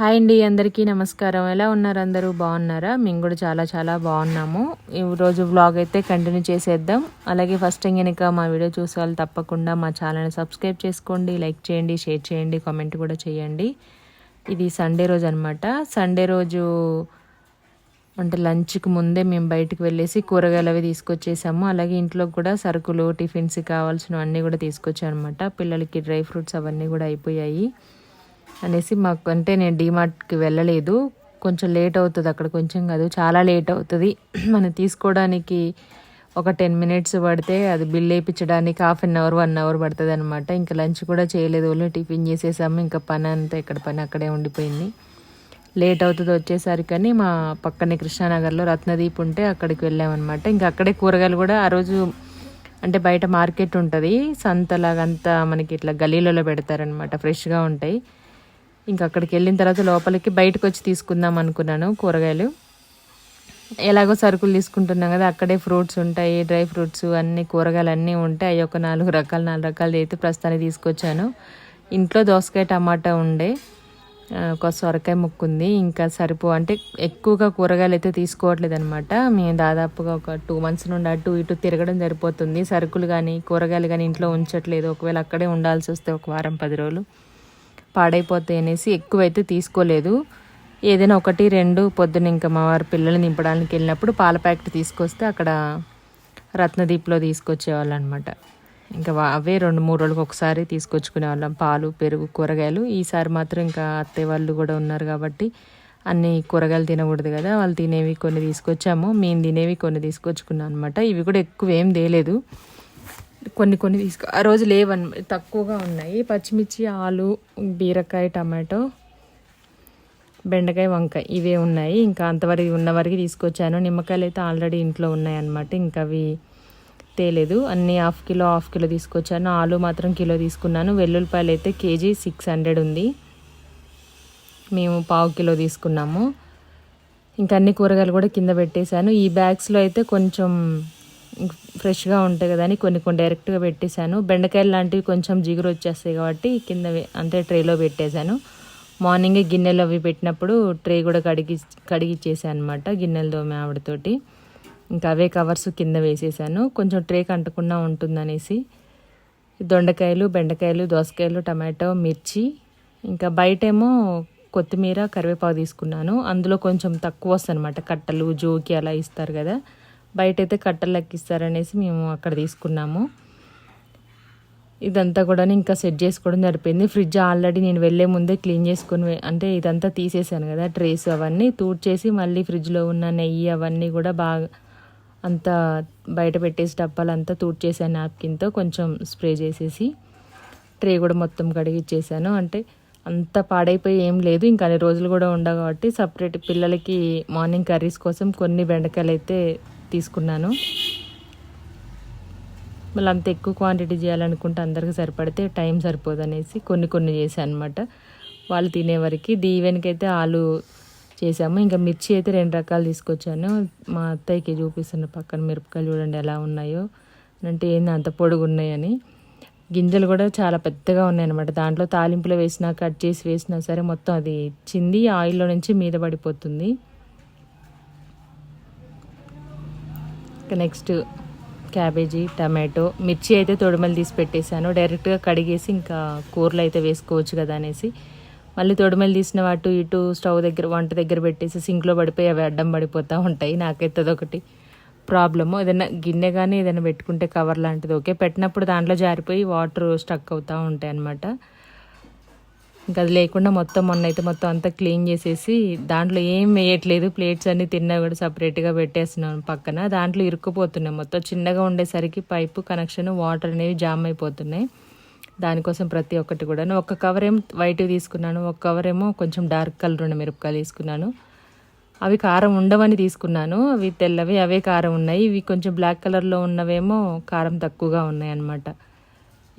Hi అండి అందరికీ నమస్కారం. ఎలా ఉన్నారు అందరూ? బాగున్నారా? మేము కూడా చాలా చాలా బాగున్నాము. ఈరోజు వ్లాగ్ అయితే కంటిన్యూ చేసేద్దాం. అలాగే ఫస్ట్ టైం కనుక మా వీడియో చూసే వాళ్ళు తప్పకుండా మా ఛానల్ని సబ్స్క్రైబ్ చేసుకోండి లైక్ చేయండి షేర్ చేయండి కామెంట్ కూడా చేయండి. ఇది సండే రోజు అనమాట సండే రోజు అంటే లంచ్కి ముందే మేము బయటకు వెళ్ళేసి కూరగాయలు అవి తీసుకొచ్చేసాము. అలాగే ఇంట్లో కూడా సరుకులు టిఫిన్స్ కావాల్సినవన్నీ కూడా తీసుకొచ్చాను అనమాట పిల్లలకి డ్రై ఫ్రూట్స్ అవన్నీ కూడా అయిపోయాయి. అనేసి మాకు అంటే నేను డీమార్ట్కి వెళ్ళలేదు. కొంచెం లేట్ అవుతుంది అక్కడ కొంచెం కాదు. చాలా లేట్ అవుతుంది. మనం తీసుకోవడానికి ఒక టెన్ మినిట్స్ పడితే అది బిల్ వేయించడానికి half an hour one hour పడుతుంది అనమాట ఇంకా లంచ్ కూడా చేయలేదు. ఓన్లీ టిఫిన్ చేసేసాము. ఇంకా పని అంతా ఇక్కడ పని అక్కడే ఉండిపోయింది. లేట్ అవుతుంది వచ్చేసరికి మా పక్కనే కృష్ణానగర్లో రత్నదీప్ ఉంటే అక్కడికి వెళ్ళామన్నమాట. ఇంకా అక్కడే కూరగాయలు కూడా ఆ రోజు అంటే బయట మార్కెట్ ఉంటుంది. సంతలాగంతా మనకి ఇట్లా గలీలలో పెడతారనమాట ఫ్రెష్గా ఉంటాయి. ఇంకా అక్కడికి వెళ్ళిన తర్వాత లోపలికి బయటకు వచ్చి తీసుకుందాం అనుకున్నాను కూరగాయలు. ఎలాగో సరుకులు తీసుకుంటున్నాం కదా అక్కడే ఫ్రూట్స్ ఉంటాయి డ్రై ఫ్రూట్స్ అన్ని కూరగాయలు అన్నీ ఉంటాయి. అవి ఒక నాలుగు రకాలు నాలుగు రకాలు అయితే ప్రస్తుతానికి తీసుకొచ్చాను. ఇంట్లో దోసకాయ టమాటా ఉండే ఒక సొరకాయ ముక్కు ఉంది. ఇంకా సరిపో అంటే ఎక్కువగా కూరగాయలు అయితే తీసుకోవట్లేదు అనమాట మేము దాదాపుగా ఒక టూ మంత్స్ నుండి అటు ఇటు తిరగడం సరిపోతుంది. సరుకులు కానీ కూరగాయలు కానీ ఇంట్లో ఉంచట్లేదు. ఒకవేళ అక్కడే ఉండాల్సి వస్తే ఒక వారం పది రోజులు. పాడైపోతాయి అనేసి ఎక్కువైతే తీసుకోలేదు. ఏదైనా ఒకటి రెండు పొద్దున ఇంకా మా వారి పిల్లలు నింపడానికి వెళ్ళినప్పుడు పాల ప్యాకెట్ తీసుకొస్తే అక్కడ రత్నదీప్లో తీసుకొచ్చేవాళ్ళు అనమాట ఇంకా అవే రెండు మూడు రోజులకు ఒకసారి తీసుకొచ్చుకునే వాళ్ళం పాలు పెరుగు కూరగాయలు. ఈసారి మాత్రం ఇంకా అత్తయ్య వాళ్ళు కూడా ఉన్నారు కాబట్టి అన్ని కూరగాయలు తినకూడదు కదా. వాళ్ళు తినేవి కొన్ని తీసుకొచ్చాము. మేము తినేవి కొన్ని తీసుకొచ్చుకున్నాం అనమాట ఇవి కూడా ఎక్కువ ఏం తేలేదు. కొన్ని కొన్ని తీసుకో ఆ రోజు లేవన్ తక్కువగా ఉన్నాయి. పచ్చిమిర్చి ఆలు బీరకాయ టమాటో బెండకాయ వంకాయ ఇవే ఉన్నాయి. ఇంకా అంతవరకు ఉన్న వరకు తీసుకొచ్చాను. నిమ్మకాయలు అయితే ఆల్రెడీ ఇంట్లో ఉన్నాయన్నమాట. ఇంకా అవి తేలేదు. అన్ని హాఫ్ కిలో హాఫ్ కిలో తీసుకొచ్చాను. ఆలు మాత్రం కిలో తీసుకున్నాను. వెల్లుల్లిపాయలు అయితే కేజీ సిక్స్ హండ్రెడ్ ఉంది. మేము పావు కిలో తీసుకున్నాము. ఇంకా అన్ని కూరగాయలు కూడా కింద పెట్టేశాను. ఈ బ్యాగ్స్లో అయితే కొంచెం ఫ్రెష్గా ఉంటాయి కదా అని కొన్ని కొన్ని డైరెక్ట్గా పెట్టేశాను. బెండకాయలు లాంటివి కొంచెం జిగురు వచ్చేస్తాయి కాబట్టి కింద అంటే ట్రేలో పెట్టేశాను. మార్నింగే గిన్నెలు అవి పెట్టినప్పుడు ట్రే కూడా కడిగి కడిగిచ్చేసాను అనమాట గిన్నెలు దోమే ఆవిడతోటి. ఇంకా అవే కవర్స్ కింద వేసేసాను. కొంచెం ట్రే కంటకుండా ఉంటుందనేసి దొండకాయలు బెండకాయలు దోసకాయలు టమాటో మిర్చి ఇంకా బయటేమో కొత్తిమీర కరివేపాకు తీసుకున్నాను. అందులో కొంచెం తక్కువ వస్తుంది అనమాట కట్టలు జోకి అలా ఇస్తారు కదా. బయట అయితే కట్టలు లెక్కిస్తారనేసి మేము అక్కడ తీసుకున్నాము. ఇదంతా కూడా ఇంకా సెట్ చేసుకోవడం సరిపోయింది ఫ్రిడ్జ్ ఆల్రెడీ నేను వెళ్ళే ముందే క్లీన్ చేసుకుని అంటే ఇదంతా తీసేసాను కదా ట్రేస్ అవన్నీ తూడ్చేసి మళ్ళీ ఫ్రిడ్జ్లో ఉన్న నెయ్యి అవన్నీ కూడా బాగా అంతా బయట పెట్టేసి డబ్బాలు అంతా తూడ్చేసాను నాప్కిన్తో కొంచెం స్ప్రే చేసేసి ట్రే కూడా మొత్తం కడిగిచ్చేసాను. అంటే అంత పాడైపోయి ఏం లేదు. ఇంకా అన్ని రోజులు కూడా ఉండవు కాబట్టి సపరేట్ పిల్లలకి మార్నింగ్ కర్రీస్ కోసం కొన్ని బెండకాయలు అయితే తీసుకున్నాను. మళ్ళీ అంత ఎక్కువ క్వాంటిటీ చేయాలనుకుంటే అందరికి సరిపడితే టైం సరిపోదు అనేసి కొన్ని కొన్ని చేశాను అనమాట వాళ్ళు తినేవరకు దీవెనికి అయితే ఆలు చేసాము ఇంకా మిర్చి అయితే రెండు రకాలు తీసుకొచ్చాను. మా అత్తయ్యకి చూపిస్తున్న పక్కన మిరపకాయలు చూడండి ఎలా ఉన్నాయో. అంటే ఏంది అంత పొడుగు ఉన్నాయని. గింజలు కూడా చాలా పెద్దగా ఉన్నాయన్నమాట దాంట్లో తాలింపులో వేసినా కట్ చేసి వేసినా సరే మొత్తం అది చింది ఆయిల్లో నుంచి మీద పడిపోతుంది. నెక్స్ట్ క్యాబేజీ టమాటో మిర్చి అయితే తొడిమలు తీసి పెట్టేశాను. డైరెక్ట్గా కడిగేసి ఇంకా కూరలు అయితే వేసుకోవచ్చు కదా అనేసి. మళ్ళీ తొడిమలు తీసిన వాటు ఇటు స్టవ్ దగ్గర వంట దగ్గర పెట్టేసి సింక్లో పడిపోయి అవి అడ్డం పడిపోతూ ఉంటాయి. నాకైతే అదొకటి ప్రాబ్లము ఏదైనా గిన్నె కానీ ఏదైనా పెట్టుకుంటే కవర్ లాంటిది ఓకే. పెట్టినప్పుడు దాంట్లో జారిపోయి వాటర్ స్టక్ అవుతూ ఉంటాయి అన్నమాట. ఇంకా అది లేకుండా మొత్తం మొన్న అయితే మొత్తం అంతా క్లీన్ చేసేసి దాంట్లో ఏం వేయట్లేదు ప్లేట్స్ అన్ని తిన్నా కూడా సపరేట్గా పెట్టేస్తున్నాను పక్కన. దాంట్లో ఇరుక్కుపోతున్నాయి మొత్తం. చిన్నగా ఉండేసరికి పైపు కనెక్షన్ వాటర్ అనేవి జామ్ అయిపోతున్నాయి. దానికోసం ప్రతి ఒక్కటి కూడా ఒక కవర్ ఏమో వైట్ తీసుకున్నాను ఒక కవర్ ఏమో కొంచెం డార్క్ కలర్ ఉన్న మిరపకాయలు తీసుకున్నాను. అవి కారం ఉండవని తీసుకున్నాను. అవి తెల్లవి అవే కారం ఉన్నాయి. ఇవి కొంచెం బ్లాక్ కలర్లో ఉన్నవేమో కారం తక్కువగా ఉన్నాయి అన్నమాట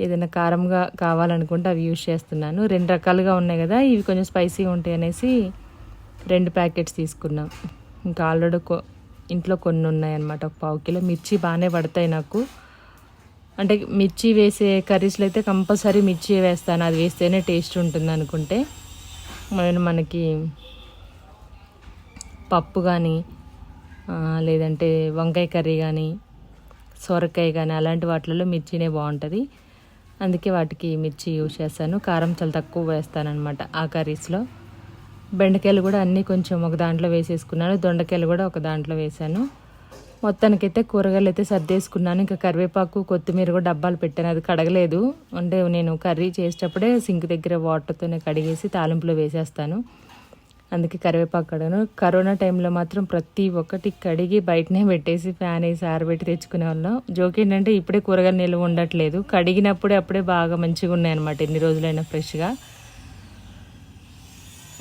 ఏదైనా కారంగా కావాలనుకుంటే అవి యూజ్ చేస్తున్నాను. రెండు రకాలుగా ఉన్నాయి కదా ఇవి కొంచెం స్పైసీగా ఉంటాయి అనేసి రెండు ప్యాకెట్స్ తీసుకున్నాం. ఇంకా ఆల్రెడీ కొ ఇంట్లో కొన్ని ఉన్నాయన్నమాట ఒక పావు కిలో మిర్చి బాగానే పడతాయి నాకు. అంటే మిర్చి వేసే కర్రీస్లో అయితే కంపల్సరీ మిర్చి వేస్తాను. అది వేస్తేనే టేస్ట్ ఉంటుంది అనుకుంటే. నేను మనకి పప్పు కానీ లేదంటే వంకాయ కర్రీ కానీ సొరకాయ కానీ అలాంటి వాటిలలో మిర్చినే బాగుంటుంది. అందుకే వాటికి మిర్చి యూజ్ చేస్తాను. కారం చాలా తక్కువ వేస్తానన్నమాట ఆ కర్రీస్లో. బెండకాయలు కూడా అన్నీ కొంచెం ఒక దాంట్లో వేసేసుకున్నాను. దొండకాయలు కూడా ఒక దాంట్లో వేసాను మొత్తానికైతే కూరగాయలు అయితే సర్దేసుకున్నాను. ఇంకా కరివేపాకు కొత్తిమీర కూడా డబ్బాలు పెట్టాను. అది కడగలేదు. అంటే నేను కర్రీ చేసేటప్పుడే సింక్ దగ్గర వాటర్తోనే కడిగేసి తాలింపులో వేసేస్తాను. అందుకే కరివేపాకు కడగను. కరోనా టైంలో మాత్రం ప్రతి ఒక్కటి కడిగి బయటనే పెట్టేసి ఫ్యాన్ వేసి ఆరబెట్టి తెచ్చుకునే వాళ్ళం జోక్ ఏంటంటే ఇప్పుడే కూరగాయలు నిల్వ ఉండట్లేదు కడిగినప్పుడే అప్పుడే బాగా మంచిగా ఉన్నాయి అనమాట ఎన్ని రోజులైనా ఫ్రెష్గా.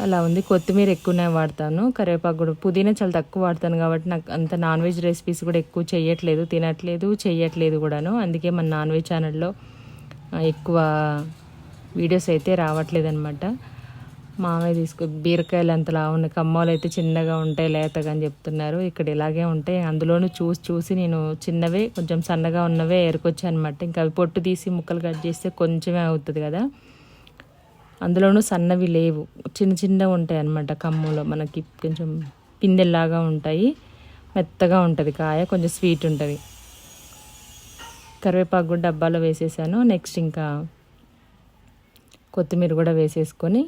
అలా ఉంది. కొత్తిమీర ఎక్కువనే వాడతాను. కరివేపాకు కూడా పుదీనా చాలా తక్కువ వాడతాను కాబట్టి నాకు అంత నాన్ వెజ్ రెసిపీస్ కూడా ఎక్కువ చేయట్లేదు తినట్లేదు చేయట్లేదు కూడాను. అందుకే మన నాన్ వెజ్ ఛానల్లో ఎక్కువ వీడియోస్ అయితే రావట్లేదు అనమాట మామయ్య తీసుకు బీరకాయలు అంతలా ఉన్నాయి కమ్మలు అయితే చిన్నగా ఉంటాయి లేతగా అని చెప్తున్నారు. ఇక్కడ ఇలాగే ఉంటాయి. అందులోనూ చూసి చూసి నేను చిన్నవే కొంచెం సన్నగా ఉన్నవే ఏరుకొచ్చాను అనమాట ఇంకా అవి పొట్టు తీసి ముక్కలు కట్ చేస్తే కొంచెమే అవుతుంది కదా. అందులోనూ సన్నవి లేవు. చిన్న చిన్నగా ఉంటాయి అన్నమాట కమ్ములో. మనకి కొంచెం పిందెల్లాగా ఉంటాయి. మెత్తగా ఉంటుంది కాయ కొంచెం స్వీట్ ఉంటుంది. కరివేపాకు కూడా డబ్బాలో వేసేసాను. నెక్స్ట్ ఇంకా కొత్తిమీర కూడా వేసేసుకొని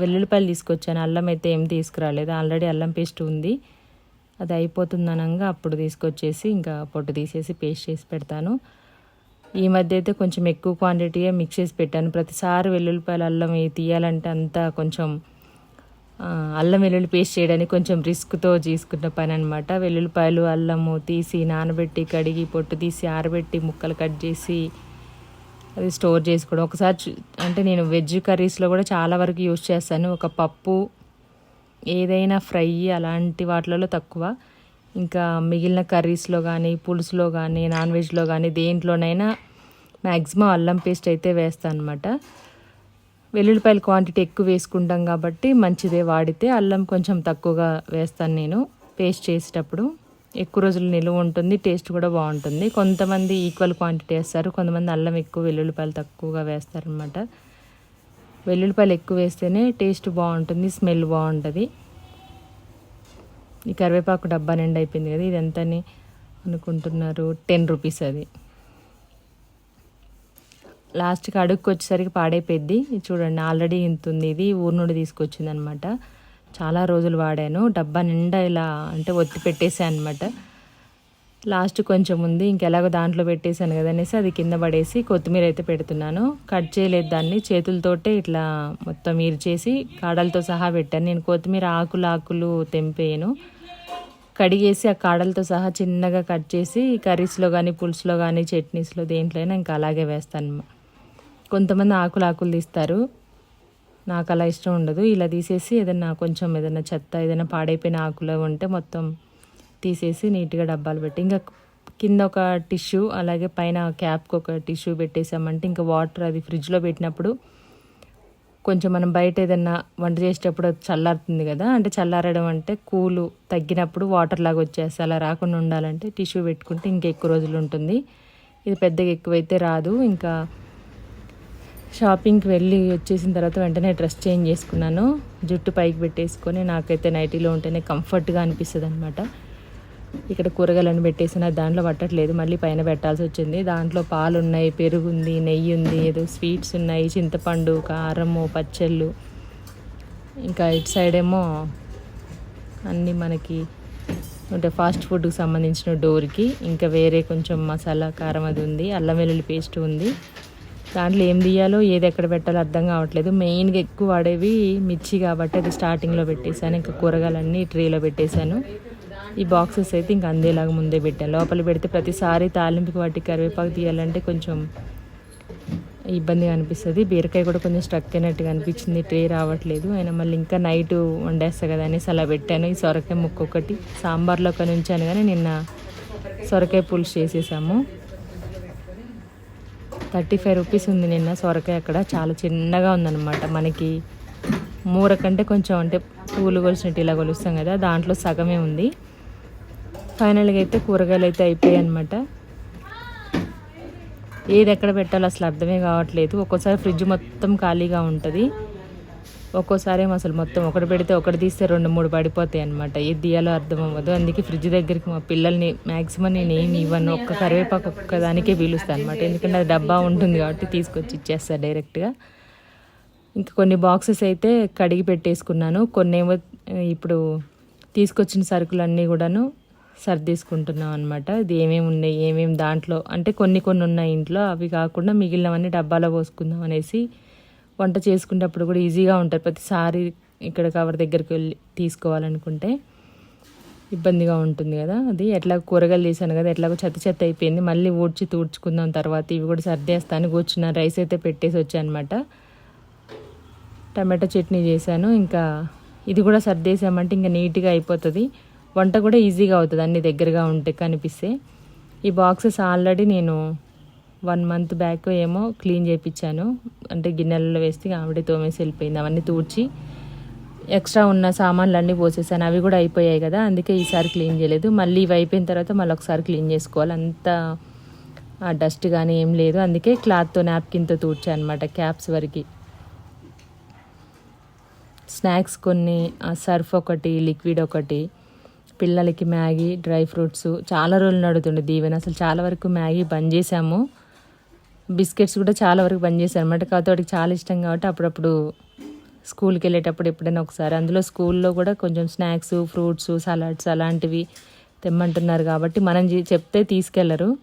వెల్లుల్లిపాయలు తీసుకొచ్చాను. అల్లం అయితే ఏం తీసుకురాలేదు. ఆల్రెడీ అల్లం పేస్ట్ ఉంది. అది అయిపోతుంది అనగా అప్పుడు తీసుకొచ్చేసి ఇంకా పొట్టు తీసేసి పేస్ట్ చేసి పెడతాను. ఈ మధ్య అయితే కొంచెం ఎక్కువ క్వాంటిటీయే మిక్స్ చేసి పెట్టాను. ప్రతిసారి వెల్లుల్లిపాయలు అల్లం తీయాలంటే అంతా కొంచెం అల్లం వెల్లుల్లి పేస్ట్ చేయడానికి కొంచెం రిస్క్తో తీసుకున్న పని అనమాట వెల్లుల్లిపాయలు అల్లము తీసి నానబెట్టి కడిగి పొట్టు తీసి ఆరబెట్టి ముక్కలు కట్ చేసి అది స్టోర్ చేసుకోవడం. ఒకసారి అంటే నేను వెజ్ కర్రీస్లో కూడా చాలా వరకు యూజ్ చేస్తాను. ఒక పప్పు ఏదైనా ఫ్రై అలాంటి వాటిలలో తక్కువ. ఇంకా మిగిలిన కర్రీస్లో కానీ పులుసులో కానీ నాన్ వెజ్లో కానీ దేంట్లోనైనా మ్యాక్సిమం అల్లం పేస్ట్ అయితే వేస్తాను అనమాట వెల్లుల్లిపాయల క్వాంటిటీ ఎక్కువ వేసుకుంటాం కాబట్టి మంచిదే. వాడితే అల్లం కొంచెం తక్కువగా వేస్తాను నేను పేస్ట్ చేసేటప్పుడు. ఎక్కువ రోజులు నిలువ ఉంటుంది టేస్ట్ కూడా బాగుంటుంది. కొంతమంది ఈక్వల్ క్వాంటిటీ వేస్తారు కొంతమంది అల్లం ఎక్కువ వెల్లుల్లిపాయలు తక్కువగా వేస్తారనమాట వెల్లుల్లిపాయలు ఎక్కువ వేస్తేనే టేస్ట్ బాగుంటుంది స్మెల్ బాగుంటుంది. ఈ కరివేపాకు డబ్బా నిండా అయిపోయింది కదా ఇది ఎంతని అనుకుంటున్నారు? టెన్ రూపీస్ అది. లాస్ట్కి అడుగుకి వచ్చేసరికి పాడైపోయింది చూడండి ఆల్రెడీ ఇంత ఉంది ఇది ఊరు నుండి తీసుకొచ్చింది అనమాట చాలా రోజులు వాడాను. డబ్బా నిండా ఇలా అంటే ఒత్తి పెట్టేసాను అనమాట లాస్ట్ కొంచెం ఉంది. ఇంకెలాగో దాంట్లో పెట్టేశాను కదా అనేసి అది కింద పడేసి కొత్తిమీర అయితే పెడుతున్నాను. కట్ చేయలేదు దాన్ని. చేతులతోటే ఇట్లా మొత్తం చేసి కాడలతో సహా పెట్టాను. నేను కొత్తిమీర ఆకులు ఆకులు తెంపేయను. కడిగేసి ఆ కాడలతో సహా చిన్నగా కట్ చేసి కర్రీస్లో కానీ పులుసులో కానీ చట్నీస్లో దేంట్లో అయినా ఇంకా అలాగే వేస్తాను కొంతమంది ఆకులు ఆకులు తీస్తారు. నాకు అలా ఇష్టం ఉండదు. ఇలా తీసేసి ఏదైనా కొంచెం ఏదైనా చెత్త ఏదైనా పాడైపోయిన ఆకులు ఉంటే మొత్తం తీసేసి నీట్గా డబ్బాలు పెట్టి ఇంకా కింద ఒక టిష్యూ అలాగే పైన క్యాప్కి ఒక టిష్యూ పెట్టేసామంటే ఇంకా వాటర్ అది ఫ్రిడ్జ్లో పెట్టినప్పుడు కొంచెం మనం బయట ఏదైనా వంట చేసేటప్పుడు చల్లారుతుంది కదా అంటే చల్లారడం అంటే కూలు తగ్గినప్పుడు వాటర్ లాగా వచ్చేస్తే అలా రాకుండా ఉండాలంటే టిష్యూ పెట్టుకుంటే ఇంకా ఎక్కువ రోజులు ఉంటుంది. ఇది పెద్దగా ఎక్కువైతే రాదు. ఇంకా షాపింగ్కి వెళ్ళి వచ్చేసిన తర్వాత వెంటనే డ్రెస్ చేంజ్ చేసుకున్నాను. జుట్టు పైకి పెట్టేసుకొని నాకైతే నైటీలో ఉంటేనే కంఫర్ట్గా అనిపిస్తుంది అనమాట ఇక్కడ కూరగాయలను పెట్టేసిన దాంట్లో పట్టట్లేదు. మళ్ళీ పైన పెట్టాల్సి వచ్చింది. దాంట్లో పాలు ఉన్నాయి పెరుగు ఉంది నెయ్యి ఉంది ఏదో స్వీట్స్ ఉన్నాయి చింతపండు కారము పచ్చళ్ళు. ఇంకా ఇటు సైడ్ ఏమో అన్నీ మనకి అంటే ఫాస్ట్ ఫుడ్కి సంబంధించిన డోర్కి. ఇంకా వేరే కొంచెం మసాలా కారం అది ఉంది. అల్లం వెల్లుల్లి పేస్ట్ ఉంది. దాంట్లో ఏం తీయాలో ఏది ఎక్కడ పెట్టాలో అర్థం కావట్లేదు. మెయిన్గా ఎక్కువ వాడేవి మిర్చి కాబట్టి అది స్టార్టింగ్లో పెట్టేశాను. ఇంకా కూరగాయలన్నీ ట్రేలో పెట్టేశాను. ఈ బాక్సెస్ అయితే ఇంకా అందేలాగా ముందే పెట్టాను. లోపల పెడితే ప్రతిసారి తాలింపుకి వాటి కరివేపాకు తీయాలంటే కొంచెం ఇబ్బందిగా అనిపిస్తుంది. బీరకాయ కూడా కొంచెం స్ట్రక్ అయినట్టుగా అనిపించింది. ట్రే రావట్లేదు. అయినా మళ్ళీ ఇంకా నైట్ వండేస్తా కదా అనేసి అలా పెట్టాను. ఈ సొరకాయ ముక్క ఒకటి సాంబార్లో ఒక ఉంచాను కానీ నిన్న సొరకాయ పులుసు చేసేసాము. థర్టీ ఫైవ్ రూపీస్ ఉంది నిన్న సొరకాయ అక్కడ. చాలా చిన్నగా ఉందన్నమాట. మనకి మూర కంటే కొంచెం అంటే పూలు కొలిసినట్టు ఇలా కొలుస్తాం కదా దాంట్లో సగమే ఉంది. ఫైనల్గా అయితే కూరగాయలు అయితే అయిపోయాయి అనమాట ఏది ఎక్కడ పెట్టాలో అసలు అర్థమే కావట్లేదు. ఒక్కోసారి ఫ్రిడ్జ్ మొత్తం ఖాళీగా ఉంటుంది. ఒక్కోసారి ఏమో అసలు మొత్తం ఒకటి పెడితే ఒకటి తీస్తే రెండు మూడు పడిపోతాయి అనమాట ఏది తీయాలో అర్థం అవ్వదు. అందుకే ఫ్రిడ్జ్ దగ్గరికి మా పిల్లల్ని మ్యాక్సిమం నేను ఏమి ఇవ్వను. ఒక్క కరివేపాకు ఒక్క దానికే పీలుస్తాను అనమాట ఎందుకంటే అది డబ్బా ఉంటుంది కాబట్టి తీసుకొచ్చి ఇచ్చేస్తాను డైరెక్ట్గా. ఇంకా కొన్ని బాక్సెస్ అయితే కడిగి పెట్టేసుకున్నాను. కొన్ని ఏమో ఇప్పుడు తీసుకొచ్చిన సరుకులన్నీ కూడాను సర్దేసుకుంటున్నాం అనమాట ఇది ఏమేమి ఉన్నాయి ఏమేమి దాంట్లో అంటే కొన్ని కొన్ని ఉన్నాయి ఇంట్లో. అవి కాకుండా మిగిలినవన్నీ డబ్బాలో పోసుకుందాం అనేసి వంట చేసుకునేటప్పుడు కూడా ఈజీగా ఉంటుంది ప్రతిసారి ఇక్కడ కవర్ దగ్గరికి వెళ్ళి తీసుకోవాలనుకుంటే ఇబ్బందిగా ఉంటుంది కదా అది. ఎట్లా కూరగాయలు చేశాను కదా ఎట్లాగో చెత్త చెత్త అయిపోయింది. మళ్ళీ ఊడ్చి తూడ్చుకుందాం తర్వాత ఇవి కూడా సర్దేస్తాను. కూర్చున్న రైస్ అయితే పెట్టేసి వచ్చానమాట. టమాటా చట్నీ చేశాను. ఇంకా ఇది కూడా సర్దేసామంటే ఇంకా నీట్గా అయిపోతుంది. వంట కూడా ఈజీగా అవుతుంది అన్ని దగ్గరగా ఉంటే కనిపిస్తే. ఈ బాక్సెస్ ఆల్రెడీ నేను వన్ మంత్ బ్యాక్ ఏమో క్లీన్ చేయించాను అంటే గిన్నెలలో వేస్తే ఆవిడే తోమేసి వెళ్ళిపోయింది. అవన్నీ తూడ్చి ఎక్స్ట్రా ఉన్న సామాన్లు అన్నీ పోసేసాను. అవి కూడా అయిపోయాయి కదా అందుకే ఈసారి క్లీన్ చేయలేదు. మళ్ళీ ఇవి అయిపోయిన తర్వాత మళ్ళీ ఒకసారి క్లీన్ చేసుకోవాలి. అంత డస్ట్ కానీ ఏం లేదు. అందుకే క్లాత్తో నాప్కిన్తో తూడ్చా అనమాట క్యాప్స్ వరకు. స్నాక్స్ కొన్ని సర్ఫ్ ఒకటి లిక్విడ్ ఒకటి పిల్లలకి మ్యాగీ డ్రై ఫ్రూట్స్. చాలా రోజులు నడుతుండే దీవెన. అసలు చాలా వరకు మ్యాగీ బంద్ చేసాము బిస్కెట్స్ కూడా చాలా వరకు పనిచేశారు అనమాట కాకపోతే వాడికి చాలా ఇష్టం కాబట్టి అప్పుడప్పుడు స్కూల్కి వెళ్ళేటప్పుడు ఎప్పుడైనా ఒకసారి. అందులో స్కూల్లో కూడా కొంచెం స్నాక్స్ ఫ్రూట్స్ సలాడ్స్ అలాంటివి తెమ్మంటున్నారు కాబట్టి మనం చెప్తే తీసుకెళ్ళరు.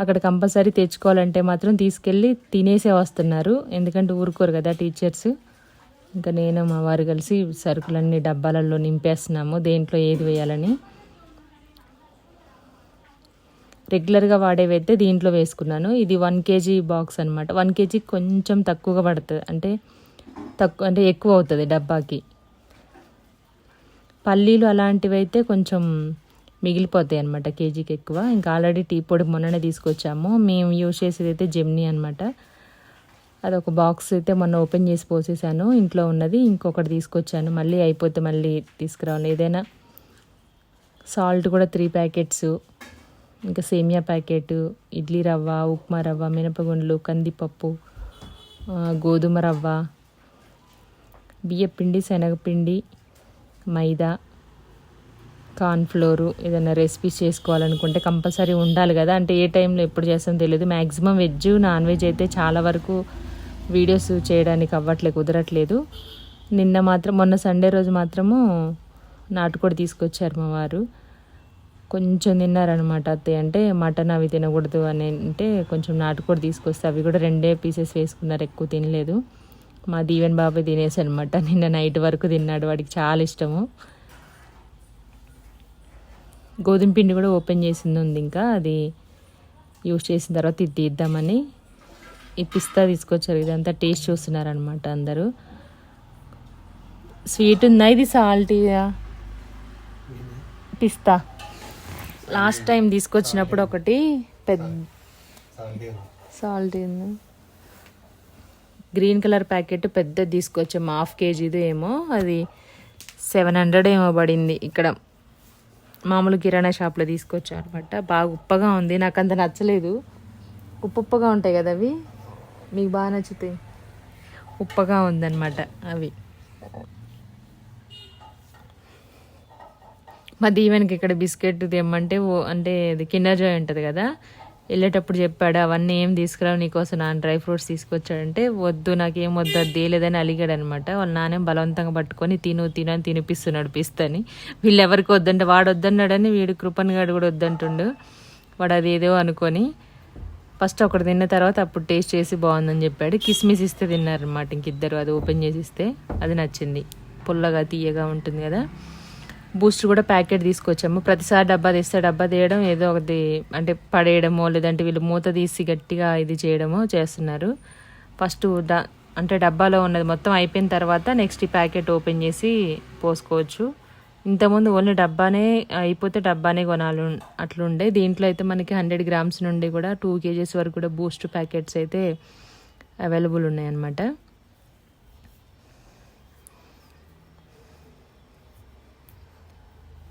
అక్కడ కంపల్సరీ తెచ్చుకోవాలంటే మాత్రం తీసుకెళ్ళి తినేసే వస్తున్నారు. ఎందుకంటే ఊరుకోరు కదా టీచర్స్. ఇంకా నేను మా వారు కలిసి సరుకులన్నీ డబ్బాలలో నింపేస్తున్నాము. దేంట్లో ఏది వేయాలని. రెగ్యులర్గా వాడేవైతే దీంట్లో వేసుకున్నాను. ఇది వన్ కేజీ బాక్స్ అనమాట వన్ కేజీ కొంచెం తక్కువగా పడుతుంది. అంటే తక్కువ అంటే ఎక్కువ అవుతుంది డబ్బాకి. పల్లీలు అలాంటివి అయితే కొంచెం మిగిలిపోతాయి అనమాట కేజీకి ఎక్కువ. ఇంకా ఆల్రెడీ టీ పొడి మొన్ననే తీసుకొచ్చాము. మేము యూజ్ చేసేది అయితే జెమ్నీ అనమాట అదొక బాక్స్ అయితే మొన్న ఓపెన్ చేసి పోసేసాను. ఇంట్లో ఉన్నది ఇంకొకటి తీసుకొచ్చాను. మళ్ళీ అయిపోతే మళ్ళీ తీసుకురావాలి. ఏదైనా సాల్ట్ కూడా త్రీ ప్యాకెట్స్. ఇంకా సేమియా ప్యాకెట్ ఇడ్లీ రవ్వ ఉప్మా రవ్వ మినపగుండ్లు కందిపప్పు గోధుమ రవ్వ బియ్యపిండి శనగపిండి మైదా కార్న్ఫ్లోరు ఏదైనా రెసిపీస్ చేసుకోవాలనుకుంటే కంపల్సరీ ఉండాలి కదా. అంటే ఏ టైంలో ఎప్పుడు చేస్తామో తెలియదు. మ్యాక్సిమం వెజ్ నాన్ వెజ్ అయితే చాలా వరకు వీడియోస్ చేయడానికి అవ్వట్లే కుదరట్లేదు. నిన్న మాత్రం మొన్న సండే రోజు మాత్రము నాటుకోడి తీసుకొచ్చారు మా వారు. కొంచెం తిన్నారనమాట అత్తయ్య. అంటే మటన్ అవి తినకూడదు అని అంటే కొంచెం నాటుకోడి తీసుకొస్తే అవి కూడా రెండే పీసెస్ వేసుకున్నారు. ఎక్కువ తినలేదు. మా దీవెన్ బాబాయ్ తినేసి అనమాట నిన్న నైట్ వరకు తిన్నాడు. వాడికి చాలా ఇష్టము. గోధుమ పిండి కూడా ఓపెన్ చేసింది ఉంది ఇంకా. అది యూస్ చేసిన తర్వాత ఇది తీద్దామని ఈ పిస్తా తీసుకొచ్చారు. ఇదంతా టేస్ట్ చూస్తున్నారనమాట అందరూ. స్వీట్ ఉందా ఇది సాల్ట్ పిస్తా. లాస్ట్ టైం తీసుకొచ్చినప్పుడు ఒకటి పెద్ద సాల్ట్ గ్రీన్ కలర్ ప్యాకెట్ పెద్ద తీసుకొచ్చాం హాఫ్ కేజీది ఏమో అది సెవెన్ హండ్రెడ్ ఏమో పడింది ఇక్కడ. మామూలు కిరాణా షాప్లో తీసుకొచ్చాం అనమాట బాగా ఉప్పగా ఉంది నాకు అంత నచ్చలేదు. ఉప్పు ఉప్పగా ఉంటాయి కదా అవి? మీకు బాగా నచ్చుతాయి. ఉప్పగా ఉందన్నమాట అవి. మా దీవెనకి ఇక్కడ బిస్కెట్ తెమ్మంటే ఓ అంటే అది కిండర్ జాయ్ ఉంటుంది కదా. వెళ్ళేటప్పుడు చెప్పాడు అవన్నీ ఏం తీసుకురావు నీకోసం నాన్న డ్రై ఫ్రూట్స్ తీసుకొచ్చాడంటే వద్దు నాకేం వద్దు అది లేదని అలిగాడు అనమాట వాళ్ళ నాన్నేం బలవంతంగా పట్టుకొని తిను తిను అని తినిపిస్తున్నాడు పిస్తని. వీళ్ళు ఎవరికి వద్దంటే వాడు వద్దన్నాడని వీడు కృపన్ గాడు కూడా వద్దంటుండు. వాడు అదేదో అనుకొని ఫస్ట్ ఒకటి తిన్న తర్వాత అప్పుడు టేస్ట్ చేసి బాగుందని చెప్పాడు. కిస్మిస్ ఇస్తే తిన్నారనమాట ఇంకిద్దరు అది ఓపెన్ చేసి ఇస్తే. అది నచ్చింది. పుల్లగా తీయగా ఉంటుంది కదా. బూస్ట్ కూడా ప్యాకెట్ తీసుకొచ్చాము. ప్రతిసారి డబ్బా తీస్తే డబ్బా తీయడం ఏదో ఒకటి అంటే పడేయడమో లేదంటే వీళ్ళు మూత తీసి గట్టిగా ఇది చేయడమో చేస్తున్నారు. ఫస్ట్ అంటే డబ్బాలో ఉన్నది మొత్తం అయిపోయిన తర్వాత నెక్స్ట్ ఈ ప్యాకెట్ ఓపెన్ చేసి పోసుకోవచ్చు. ఇంతకుముందు ఓన్లీ డబ్బానే అయిపోతే డబ్బానే కొనాలి అట్లుండే. దీంట్లో అయితే మనకి హండ్రెడ్ గ్రామ్స్ నుండి కూడా టూ కేజీస్ వరకు కూడా బూస్ట్ ప్యాకెట్స్ అయితే అవైలబుల్ ఉన్నాయన్నమాట.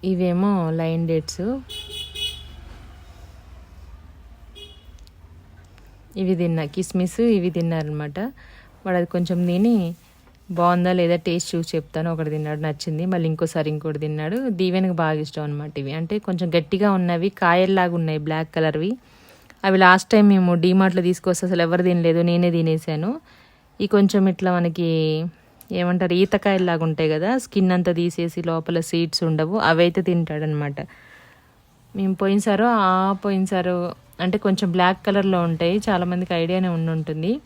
ఇవేమో లైన్ డేట్స్. ఇవి తిన్నా కిస్మిస్ ఇవి తిన్నారనమాట. వాడు అది కొంచెం తిని బాగుందా లేదా టేస్ట్ చూసి చెప్తాను. ఒకటి తిన్నాడు నచ్చింది. మళ్ళీ ఇంకోసారి ఇంకోటి తిన్నాడు. దీవెనకు బాగా ఇష్టం అనమాట ఇవి. అంటే కొంచెం గట్టిగా ఉన్నవి కాయల్లాగా ఉన్నాయి బ్లాక్ కలర్వి. అవి లాస్ట్ టైం మేము డీమార్ట్లో తీసుకొస్తే అసలు ఎవరు తినలేదు నేనే తినేసాను. ఈ కొంచెం ఇట్లా మనకి ఏమంటారు ఈతకాయలాగా ఉంటాయి కదా స్కిన్ అంతా తీసేసి లోపల సీడ్స్ ఉండవు అవైతే తింటాడనమాట. మేము పోయినసారో ఆ పోయినసారో అంటే కొంచెం బ్లాక్ కలర్లో ఉంటాయి చాలామందికి ఐడియానే ఉండి ఉంటుంది.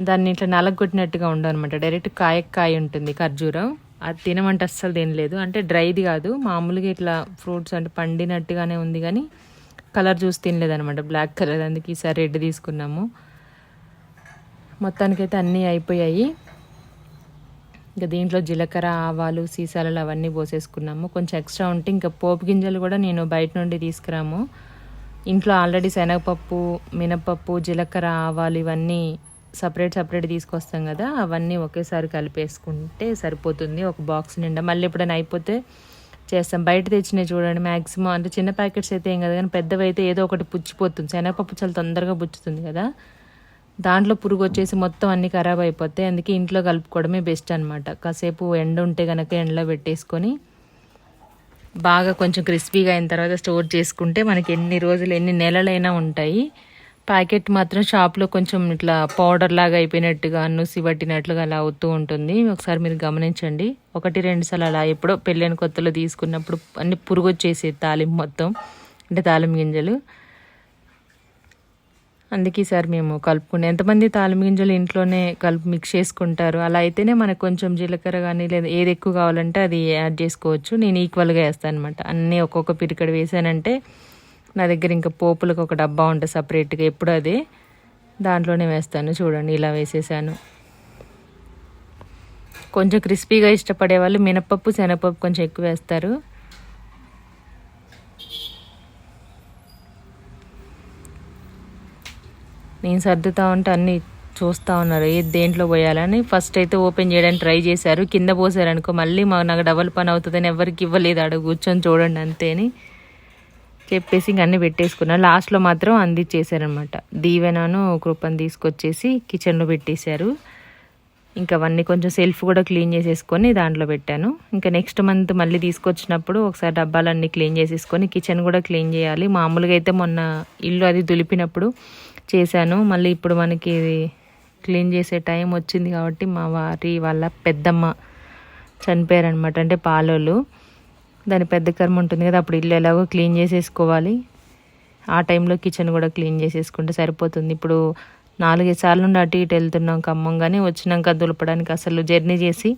దాన్ని ఇట్లా నలగొట్టినట్టుగా ఉండవు అనమాట డైరెక్ట్ కాయ కాయ ఉంటుంది ఖర్జూరం. అది తినమంటే అస్సలు తినలేదు. అంటే డ్రైది కాదు మామూలుగా ఇట్లా ఫ్రూట్స్ అంటే పండినట్టుగానే ఉంది కానీ కలర్ చూసి తినలేదు అనమాట బ్లాక్ కలర్. అందుకే ఈసారి రెడ్ తీసుకున్నాము. మొత్తానికైతే అన్నీ అయిపోయాయి. ఇంకా దీంట్లో జీలకర్ర ఆవాలు సీసాలలో అవన్నీ పోసేసుకున్నాము. కొంచెం ఎక్స్ట్రా ఉంటే ఇంకా పోపు గింజలు కూడా నేను బయట నుండి తీసుకురాము. ఇంట్లో ఆల్రెడీ శనగపప్పు మినపప్పు జీలకర్ర ఆవాలు ఇవన్నీ సపరేట్ సపరేట్ తీసుకొస్తాం కదా అవన్నీ ఒకేసారి కలిపేసుకుంటే సరిపోతుంది ఒక బాక్స్ నిండా. మళ్ళీ ఎప్పుడైనా అయిపోతే చేస్తాం. బయట తెచ్చినవి చూడండి మ్యాక్సిమం అంటే చిన్న ప్యాకెట్స్ అయితే ఏం కదా కానీ పెద్దవి అయితే ఏదో ఒకటి పుచ్చిపోతుంది. శనగపప్పు చాలా తొందరగా పుచ్చుతుంది కదా. దాంట్లో పురుగు వచ్చేసి మొత్తం అన్ని ఖరాబ్ అయిపోతాయి అందుకే ఇంట్లో కలుపుకోవడమే బెస్ట్ అనమాట కాసేపు ఎండ ఉంటే కనుక ఎండలో పెట్టేసుకొని బాగా కొంచెం క్రిస్పీగా అయిన తర్వాత స్టోర్ చేసుకుంటే మనకి ఎన్ని రోజులు ఎన్ని నెలలైనా ఉంటాయి. ప్యాకెట్ మాత్రం షాప్లో కొంచెం ఇట్లా పౌడర్ లాగా అయిపోయినట్టుగా నుసి పట్టినట్లుగా అలా అవుతూ ఉంటుంది. ఒకసారి మీరు గమనించండి. ఒకటి రెండు సార్లు అలా ఎప్పుడో పెళ్ళైన కొత్తలో తీసుకున్నప్పుడు అన్ని పురుగు వచ్చేసేది తాలింపు మొత్తం అంటే తాలింపు గింజలు. అందుకే సార్ మేము కలుపుకునే ఎంతమంది తాలింపు గింజలు ఇంట్లోనే కలుపు మిక్స్ చేసుకుంటారు. అలా అయితేనే మనకు కొంచెం జీలకర్ర కానీ లేదా ఏది ఎక్కువ కావాలంటే అది యాడ్ చేసుకోవచ్చు. నేను ఈక్వల్గా వేస్తాను అనమాట అన్నీ ఒక్కొక్క పిరికడ వేసానంటే నా దగ్గర ఇంకా పోపులకు ఒక డబ్బా ఉంటుంది సపరేట్గా ఎప్పుడు అది దాంట్లోనే వేస్తాను. చూడండి ఇలా వేసేసాను. కొంచెం క్రిస్పీగా ఇష్టపడే వాళ్ళు మినపప్పు శనగపప్పు కొంచెం ఎక్కువ వేస్తారు. నేను సర్దుతా ఉంటే అన్నీ చూస్తూ ఉన్నారు. ఏది దేంట్లో పోయాలని ఫస్ట్ అయితే ఓపెన్ చేయడానికి ట్రై చేశారు. కింద పోసారనుకో మళ్ళీ మా నాకు డబల్ పని అవుతుందని ఎవరికి ఇవ్వలేదు. అక్కడ కూర్చొని చూడండి అంతేని చెప్పేసి ఇంక అన్నీ పెట్టేసుకున్నారు. లాస్ట్లో మాత్రం అందించేశారనమాట దీవెనను కృపను తీసుకొచ్చేసి కిచెన్లో పెట్టేశారు. ఇంకా అవన్నీ కొంచెం సెల్ఫ్ కూడా క్లీన్ చేసేసుకొని దాంట్లో పెట్టాను. ఇంకా నెక్స్ట్ మంత్ మళ్ళీ తీసుకొచ్చినప్పుడు ఒకసారి డబ్బాలన్నీ క్లీన్ చేసేసుకొని కిచెన్ కూడా క్లీన్ చేయాలి. మామూలుగా అయితే మొన్న ఇల్లు అది దులిపినప్పుడు చేశాను. మళ్ళీ ఇప్పుడు మనకి క్లీన్ చేసే టైం వచ్చింది కాబట్టి మా వారి వాళ్ళ పెద్దమ్మ చనిపోయారనమాట అంటే పాలోళ్ళు. దాని పెద్ద కర్మ ఉంటుంది కదా అప్పుడు ఇల్లు ఎలాగో క్లీన్ చేసేసుకోవాలి. ఆ టైంలో కిచెన్ కూడా క్లీన్ చేసేసుకుంటే సరిపోతుంది. ఇప్పుడు నాలుగైదు సార్లు నుండి అటు ఇటు వెళ్తున్నాం ఖమ్మం కానీ వచ్చినాక దులపడానికి అసలు జర్నీ చేసి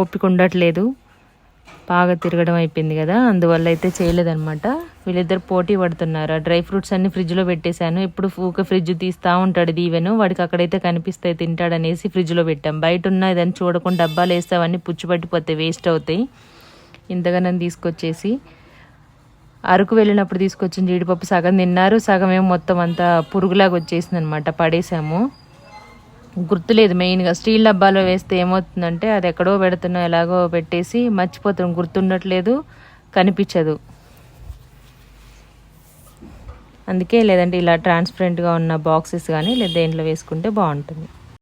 ఓపిక ఉండట్లేదు. బాగా తిరగడం అయిపోయింది కదా అందువల్ల అయితే చేయలేదన్నమాట. వీళ్ళిద్దరు పోటీ పడుతున్నారు. డ్రై ఫ్రూట్స్ అన్ని ఫ్రిడ్జ్లో పెట్టేశాను. ఇప్పుడు ఊక ఫ్రిడ్జ్ తీస్తూ ఉంటాడు దీవెను. వాడికి అక్కడైతే కనిపిస్తాయి తింటాడనేసి ఫ్రిడ్జ్లో పెట్టాం. బయట ఉన్న ఇదని చూడకుండా డబ్బాలు వేస్తావన్నీ పుచ్చిపట్టిపోతాయి వేస్ట్ అవుతాయి. ఇంతగా నన్ను తీసుకొచ్చేసి అరకు వెళ్ళినప్పుడు తీసుకొచ్చిన జీడిపప్పు సగం తిన్నారు. సగం ఏమో మొత్తం అంతా పురుగులాగా వచ్చేసింది అనమాట పడేసాము. గుర్తులేదు మెయిన్గా. స్టీల్ డబ్బాలో వేస్తే ఏమవుతుందంటే అది ఎక్కడో పెడుతున్నాం ఎలాగో పెట్టేసి మర్చిపోతాం. గుర్తుండట్లేదు. కనిపించదు. అందుకే లేదంటే ఇలా ట్రాన్స్పరెంట్గా ఉన్న బాక్సెస్ కానీ లేదా దేంట్లో వేసుకుంటే బాగుంటుంది.